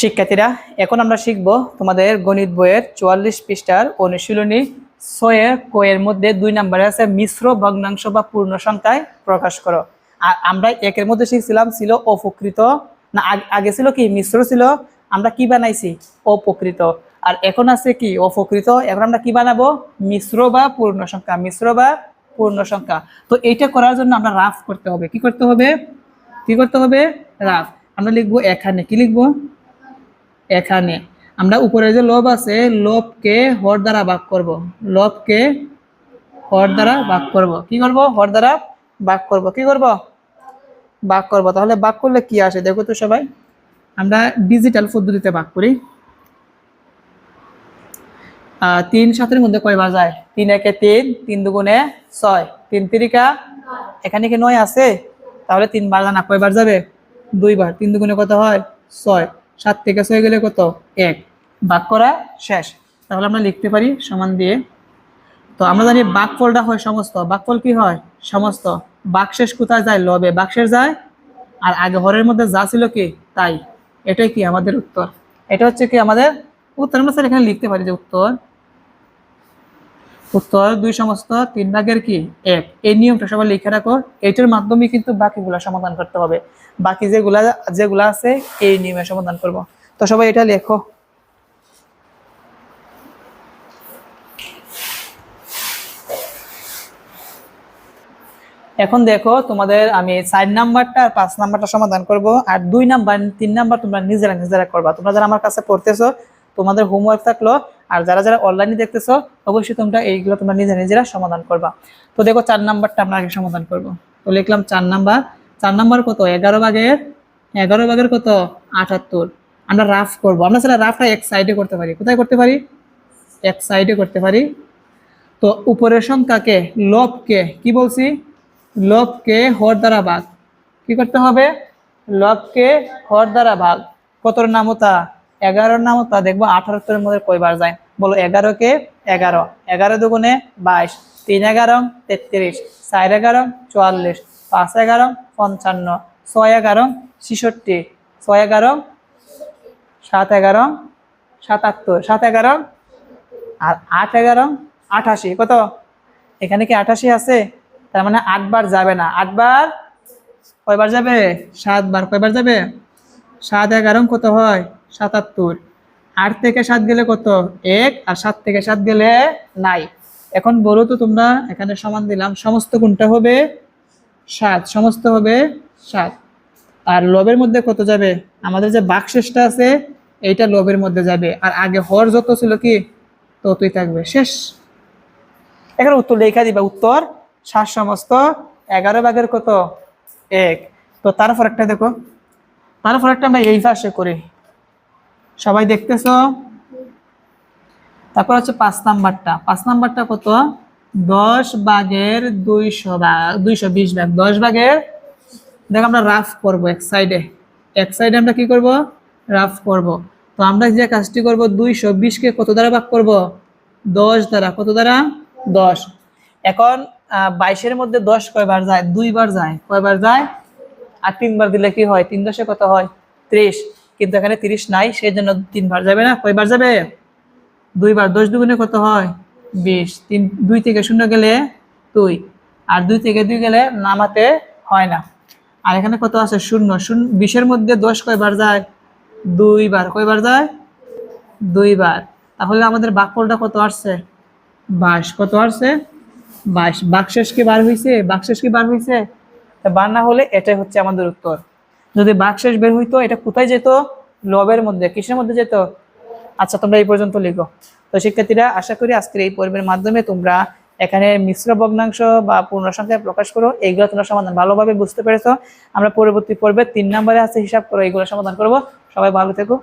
শিক্ষার্থীরা, এখন আমরা শিখব তোমাদের গণিত বইয়ের চুয়াল্লিশ পৃষ্ঠার অনুশীলনী ছয়ের কয়ের মধ্যে দুই নম্বরে আছে মিশ্র ভগ্নাংশ বা পূর্ণ সংখ্যায় প্রকাশ করো। আর আমরা একের মধ্যে শিখছিলাম, ছিল অপকৃত। না আগে ছিল কি? মিশ্র ছিল। আমরা কি বানাইছি? অপকৃত। আর এখন আছে কি? অপকৃত। এখন আমরা কি বানাবো? মিশ্র বা পূর্ণ সংখ্যা। মিশ্র বা পূর্ণ সংখ্যা। তো এইটা করার জন্য আমরা রাফ করতে হবে। কি করতে হবে? কি করতে হবে? রাফ। আমরা লিখব এখানে। কি লিখব? এখানে। আমরা উপরে যে লোভ আছে, লোভকে হর দ্বারা ভাগ করব। লোভকে হর দ্বারা ভাগ করব। কি করব? হর দ্বারা ভাগ করব। কি করব? ভাগ করব। তাহলে ভাগ করলে কি আসে? দেখো তো সবাই। আমরা ডিজিটাল পদ্ধতিতে ভাগ করি। তিন সাতের মধ্যে কয়বার যায়? তিন একে তিন তিন দুগুণে ছয়। তিন তিরিকা? এখানে কি নয় আছে? তাহলে তিনবার না কয়বার যাবে? দুইবার তিন দুগুণে কত হয়? ছয়। সাত থেকে ছয় গেলে কত? এক। বাক করা শেষ। তাহলে আমরা লিখতে পারি সমান দিয়ে। তো আমরা জানি বাক ফলটা হয় সমস্ত। বাক ফল কি হয়? সমস্ত। বাকশেষ কোথায় যায়? লবে। বাকশেষ যায়? আর আগে হরের মধ্যে যা ছিল কি? তাই। এটাই কি আমাদের উত্তর? এটা হচ্ছে কি আমাদের উত্তর? আমরা স্যার এখানে লিখতে পারি যে উত্তর। উত্তর দুই সমস্ত, তিন ভাগের কি? এক। এই নিয়মটা সবাই লিখে রাখো। এটার মাধ্যমে কিন্তু বাকিগুলো সমাধান করতে হবে। বাকি যেগুলা যেগুলা আছে, এই নিয়মে সমাধান করব। তো সবাই এটা লেখো। এখন দেখো, তোমাদের আমি চার নাম্বারটা আর পাঁচ নাম্বারটা সমাধান করব। আর দুই নাম্বার, তিন নাম্বার তোমরা নিজেরা নিজেরা করবা। তোমরা যারা আমার কাছে পড়তেছো, তোমাদের হোমওয়ার্ক থাকল আর যারা যারা অনলাইনে দেখতেছো, অবশ্যই তোমরা এইগুলো তোমরা নিজে নিজেরা সমাধান করবা। তো দেখো চার নাম্বারটা আমরা আগে সমাধান করব। তো লিখলাম চার নাম্বার। চার নাম্বার কত? এগারো ভাগের এগারো ভাগের কত? আটাত্তর। আমরা রাফ করব। আমরা সেটা রাফটা এক সাইডে করতে পারি। কোথায় করতে পারি? এক সাইডে করতে পারি। তো উপরের সংখ্যাকে লবকে কি বলছি? লবকে হর দ্বারা ভাগ। কি করতে হবে? লবকে হর দ্বারা ভাগ। কতর নামতা? এগারোর নাম তা দেখব, আঠারোত্তরের মধ্যে কয়বার যায়? বলো এগারোকে এগারো। এগারো দুগুণে বাইশ। তিন এগারো, তেত্রিশ। চার এগারো, চুয়াল্লিশ। পাঁচ এগারো, পঞ্চান্ন। ছয় এগারো, ছেষট্টি। ছয় এগারো, সাত এগারো, সাতাত্তর। সাত এগারো, আর আট এগারো, আঠাশি। কত? এখানে কি আঠাশি আছে? তার মানে আটবার যাবে না। আটবার কয়বার যাবে? সাতবার। কয়বার যাবে? সাত এগারো কত হয়? সাতাত্তর। আট থেকে সাত গেলে কত? এক, আর সাত থেকে সাত গেলে নাই। এখন বলো তো তোমরা, এখানে সমান দিলাম। সমস্ত কোনটা হবে? সাত। সমস্ত হবে সাত। আর লবের মধ্যে কত যাবে? আমাদের যে বাকশেষটা আছে, এইটা লবের মধ্যে যাবে। আর আগে হর যত ছিল কি? ততই থাকবে। শেষ। এখানে উত্তর লেখা দিবা। উত্তর, সাত সমস্ত এগারো ভাগের কত? এক। তো তারপর একটা দেখো। তারপর একটা আমরা এই পাশে করি। সবাই দেখতেছো? তারপর হচ্ছে পাঁচ নাম্বারটা। পাঁচ নাম্বারটা কত? দশ ভাগের দুইশো ভাগ, দুইশো বিশ ভাগ। দশ ভাগের দেখ আমরা রাফ করব এক সাইডে। এক সাইডে আমরা কি করব? রাফ করব। তো আমরা যে কাজটি করব, দুইশো বিশকে কত দ্বারা ভাগ করব? দশ দ্বারা। কত দ্বারা? দশ। এখন বাইশের মধ্যে দশ কয়বার যায়? দুইবার যায়। কয়বার যায়? আর তিনবার দিলে কি হয়? তিন দশে কত হয়? ত্রিশ। কিন্তু এখানে তিরিশ নাই সেই জন্য তিনবার যাবে না। কয়বার যাবে? দুইবার। দশ দুগুণে কত হয়? বিশ। তিন, দুই থেকে শূন্য গেলে দুই। আর দুই থেকে দুই গেলে নামাতে হয় না। আর এখানে কত আছে? শূন্য। শূন্য, বিশের মধ্যে দশ কয়বার যায়? দুইবার। কয়বার যায়? দুইবার। তাহলে আমাদের বাকফলটা কত আসছে? বাইশ। কত আসছে? বাইশ। বাকশেষ কি বার হয়েছে বাকশেষ কি বার হয়েছে তা বার না হলে এটাই হচ্ছে আমাদের উত্তর। যদি বাঘ শেষ বের হইতো, এটা কোথায় যেত? লবের মধ্যে, কিসের মধ্যে যেত? আচ্ছা তোমরা এই পর্যন্ত লিখো। তো শিক্ষার্থীরা, আশা করি আজকের এই পর্বের মাধ্যমে তোমরা এখানে মিশ্র ভগ্নাংশ বা পূর্ণ সংখ্যায় প্রকাশ করো। এইগুলো তোমরা সমাধান ভালোভাবে বুঝতে পেরেছ। আমরা পরবর্তী পর্বে তিন নম্বরে আছে হিসাব করো এইগুলো সমাধান করব। সবাই ভালো থেকো।